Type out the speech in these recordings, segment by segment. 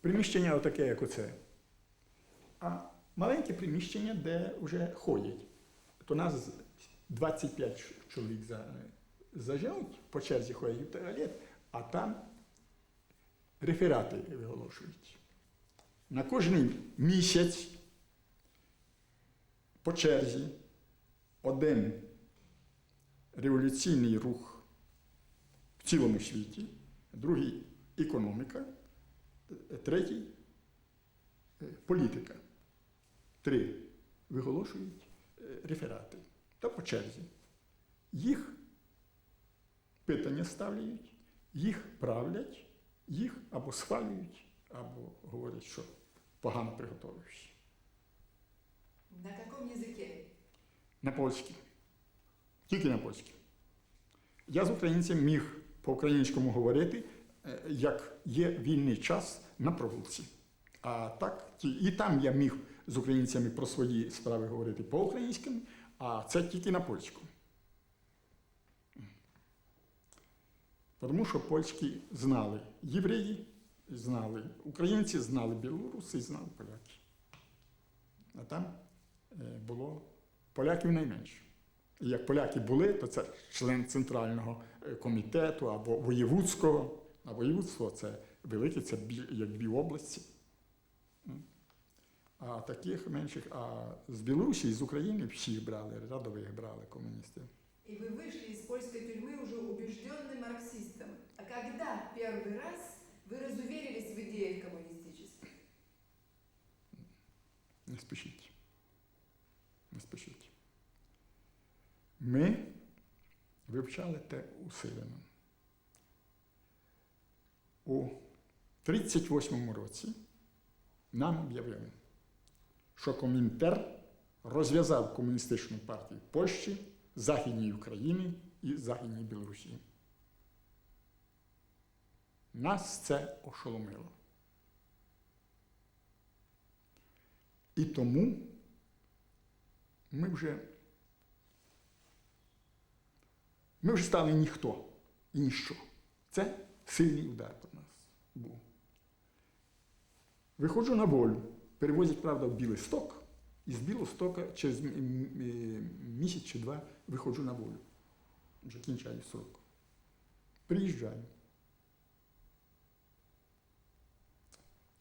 приміщення отаке, як оце. А маленьке приміщення, де вже ходять. То нас 25 чоловік за, заженуть, по черзі ходять в туалет, а там реферати виголошують. На кожний місяць по черзі один революційний рух в цілому світі, другий економіка, третій е, політика. Три виголошують е, реферати та по черзі. Їх питання ставлять, їх правлять, їх або схвалюють, або говорять, що погано приготовився. На каком языке? На польській. Тільки на польській. Я з українцем міг по-українському говорити, як є вільний час на прогулці. А так, і там я міг з українцями про свої справи говорити по-українському, а це тільки на польському. Тому що польські знали євреї, знали українці, знали білоруси, знали поляки. А там е, було поляків найменше. І як поляки були, то це член центрального е, комітету або воєвудського. А воєвудство це велике, це бі- як дві області. М. А таких менших, а з Білорусі і з України всіх брали, рядових брали комуністів. И вы вышли из польской тюрьмы уже убежденным марксистом. А когда первый раз вы разуверились в идеях коммунистических? Не спішіть. Не спішіть. Ми вивчали те усилено. У 38-му році нам об'явили, що Комінтер розв'язав комуністичну партію Польщі, Західній України і Західній Білорусі. Нас це ошеломило. І тому ми вже, ми вже стали ніхто і ніщо. Це сильний удар по нас був. Виходжу на волю, перевозять, правда, в Білий сток, і з Білого стока через місяць чи два виходжу на волю. Вже кінчаю срок. Приїжджаю.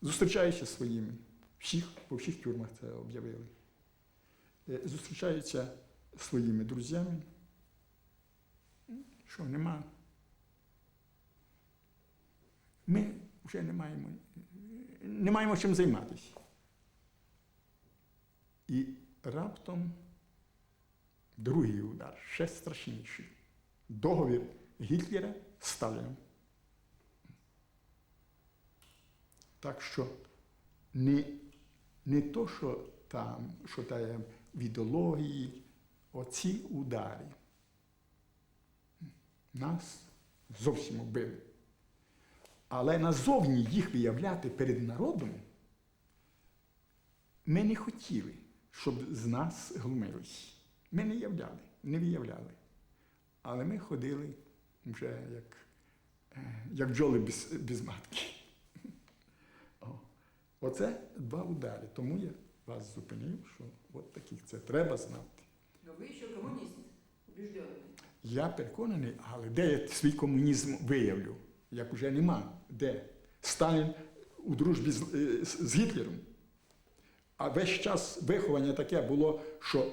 Зустрічаюся зі своїми. Всіх, по всіх тюрмах це об'явили. Е, Зустрічаються зі своїми друзями. Що нема. Ми вже не маємо, не маємо чим займатися. І раптом другий удар, ще страшніший. Договір Гітлера з Сталіном. Так що не, не то, що там, що та в ідеології, оці удари нас зовсім вбили. Але назовні їх виявляти перед народом ми не хотіли, щоб з нас глумились. Ми не являли, не виявляли. Але ми ходили вже як, е, як бджоли без, без матки. О. Оце два удари. Тому я вас зупинив, що от таких це треба знати. Но вы еще коммунист, убежденный. Я переконаний, але де я свій комунізм виявлю? Як уже нема. Де? Сталін у дружбі з, е, з- з Гітлером. А весь час виховання таке було, що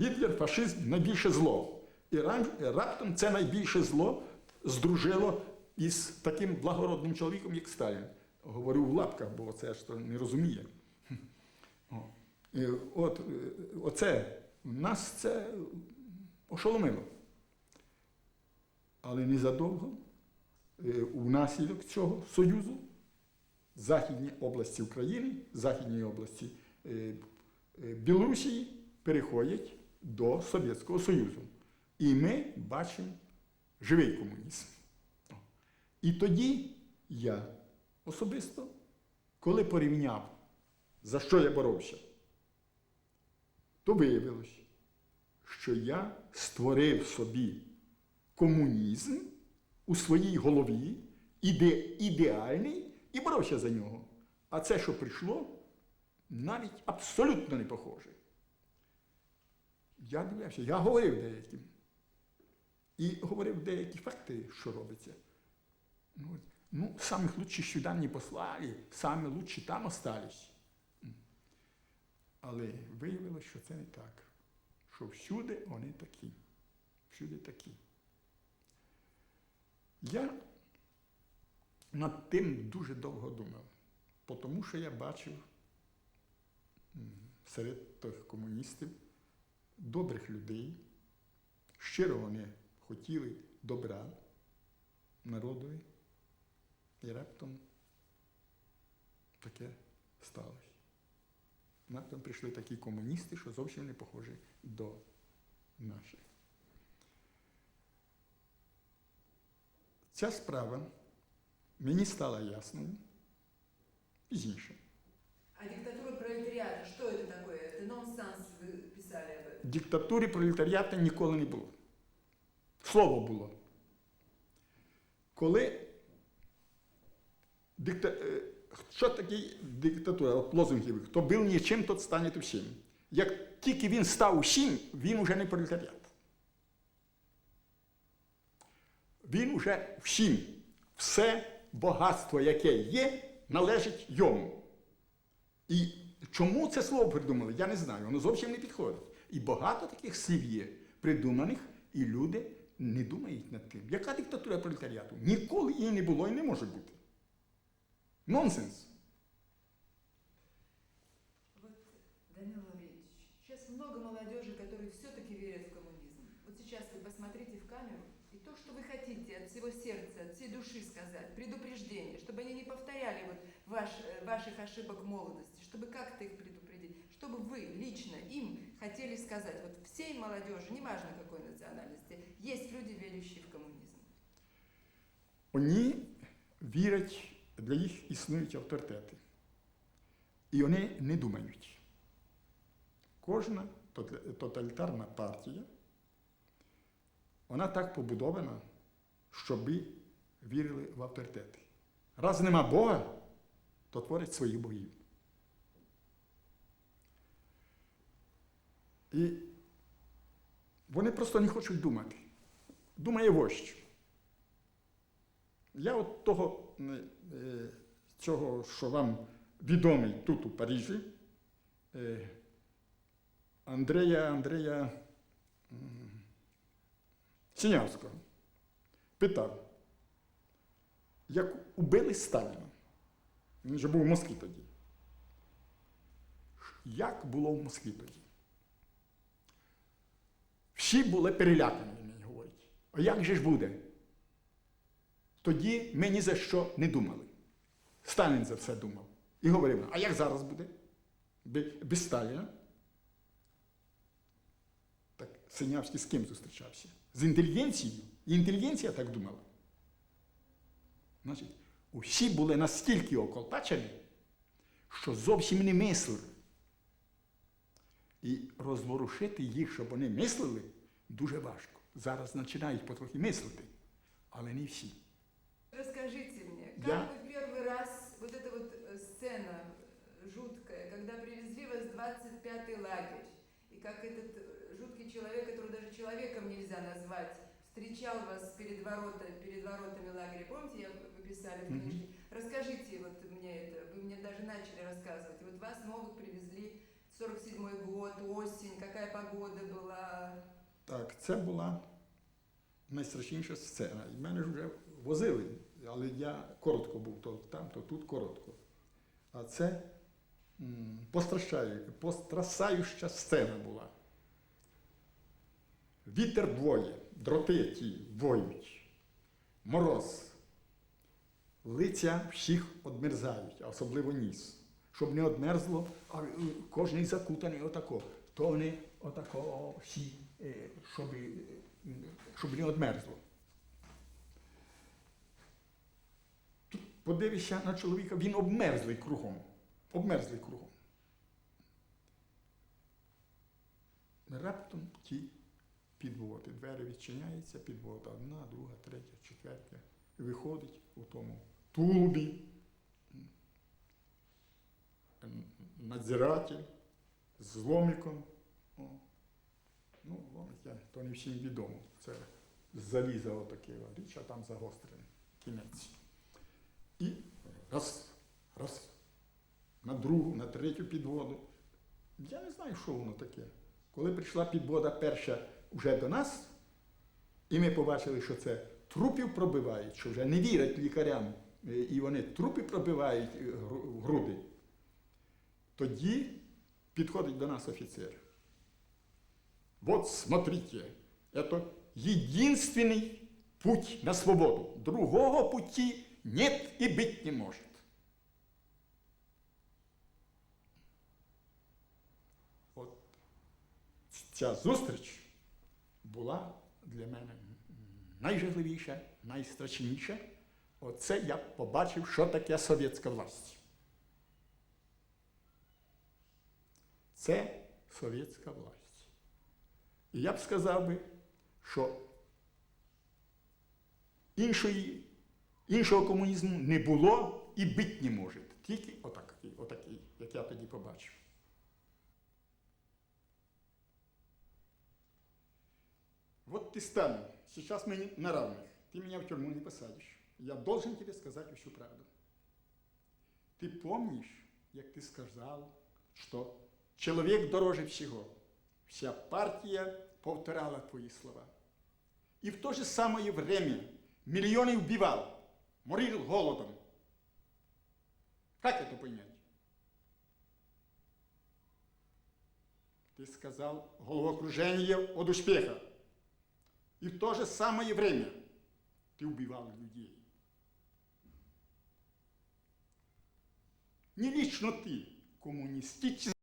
Гітлер, фашизм найбільше зло. І раптом це найбільше зло здружило із таким благородним чоловіком, як Сталін. Говорю в лапках, бо це ж не розуміє. От, е, оце нас це ошеломило. Але незадовго е, внаслідок цього Союзу Західні області України, Західні області е, е, Білорусі переходять до Совєтського Союзу. І ми бачимо живий комунізм. І тоді я особисто, коли порівняв, за що я боровся, то виявилось, що я створив собі комунізм у своїй голові, іде, ідеальний, і боровся за нього. А це, що прийшло, навіть абсолютно не похоже. Я дивився, я говорив деяким. І говорив деякі факти, що робиться. Ну, ну самых лучших сюди послали, самі лучші там остались. Але виявилося, що це не так. Що всюди вони такі. Всюди такі. Я над тим дуже довго думав, тому що я бачив серед тих комуністів добрих людей, щиро вони хотіли добра народові, і раптом таке сталося. Раптом прийшли такі комуністи, що зовсім не похожі до наших. Ця справа мені стала ясною пізніше. А диктатура пролетариата, что это такое? Это нонсенс, вы писали об этом. Диктатури пролетаріату ніколи не було. Слово було. Коли дикта... е, що таке диктатура? От лозунгів, хто був нічим, тот стане всім. Як тільки він став усім, він уже не пролетаріат. Він уже всім. Все багатство, яке є, належить йому. І чому це слово придумали, я не знаю, воно зовсім не підходить. І багато таких слів є придуманих, і люди не думають над тим. Яка диктатура пролетаріату? Ніколи її не було і не може бути. Нонсенс. Вот, Данил Лаврентьевич, сейчас много молодежи, которые все-таки верят в коммунизм. Вот сейчас вы посмотрите в камеру, то, что вы хотите от всего сердца, от всей души сказать, предупреждение, чтобы они не повторяли вот ваш, э, ваших ошибок молодости, чтобы как-то их предупредить, чтобы вы лично им хотели сказать, вот всей молодежи, неважно какой национальности, есть люди, верующие в коммунизм. Вони вірять, для їх існують авторитети. І вони не думають. Кожна тотля- тоталітарна партія, Вона так побудована, щоб вірили в авторитети. Раз нема Бога, то творять своїх богів. І вони просто не хочуть думати. Думає вождь. Я от того, е, цього, що вам відомий тут у Парижі, е, Андрея Андрея Синявського, питав, як убили Сталіна, він же був в Москві тоді. Як було в Москві тоді? Всі були перелякані, мені говорить. А як же ж буде? Тоді ми ні за що не думали. Сталін за все думав. І говорив, а як зараз буде? Бе- Без Сталіна? Так Синявський з ким зустрічався? З інтелігенцією. І інтелігенція так думала. Значить, усі були настільки околпачені, що зовсім не мислили. І розворушити їх, щоб вони мислили, дуже важко. Зараз починають потрохи мислити, але не всі. Расскажите мне, как Я- вы первый раз, вот эта вот э, сцена э, жуткая, когда привезли вас в 25-й лагерь, и как этот э, жуткий человек, которого даже человеком нельзя назвать, встречал вас перед, ворота, перед воротами лагеря. Помните, я, вы писали в Мгм. книжке? Расскажите вот мне это, вы мне даже начали рассказывать. И вот вас новых привезли, 47-й год, осень, какая погода была. Так, це була найстрашніша сцена. І мене ж вже возили, але я коротко був то там, то тут коротко. А це м, пострашаю- пострасаюча сцена була. Вітер двоє, дроти ті воють, мороз. Лиця всіх одмерзають, а особливо ніс. Щоб не одмерзло, а е, кожний закутаний отако. То вони отако всі, е, щоб, щоб не одмерзло. Подивишся на чоловіка, він обмерзлий кругом. Обмерзлий кругом. Раптом ті підводи. Двері відчиняються, підвода одна, друга, третя, четверта. І виходить у тому тулубі. надзиратель з ломиком. О. Ну, ломик, то не всім відомо. Це заліза отаке річ, а там загострений кінець. І раз, раз, на другу, на третю підводу. Я не знаю, що воно таке. Коли прийшла підвода перша вже до нас, і ми побачили, що це трупів пробивають, що вже не вірять лікарям, е, і вони трупи пробивають е, гру- в груди. Тоді підходить до нас офіцер. Вот смотрите, это единственный путь на свободу. Другого пути нет и быть не может. От ця зустріч була для мене найжахливіша, найстрашніша. Оце я побачив, що таке совєтська власть. Це совєтська власть. І я б сказав би, що іншої, іншого комунізму не було і бить не може. Тільки отакий, отакий, як я тоді побачив. Вот ты Сталин, сейчас мы не- на равных. Ты меня в тюрьму не посадишь. Я должен тебе сказать всю правду. Ты помнишь, як ты сказал, что человек дороже всего. Вся партия повторяла твои слова. И в то же самое время миллионы убивал, морил голодом. Как это понять? Ты сказал головокружение от успеха. И в то же самое время ты убивал людей. Не лично ты, коммунистический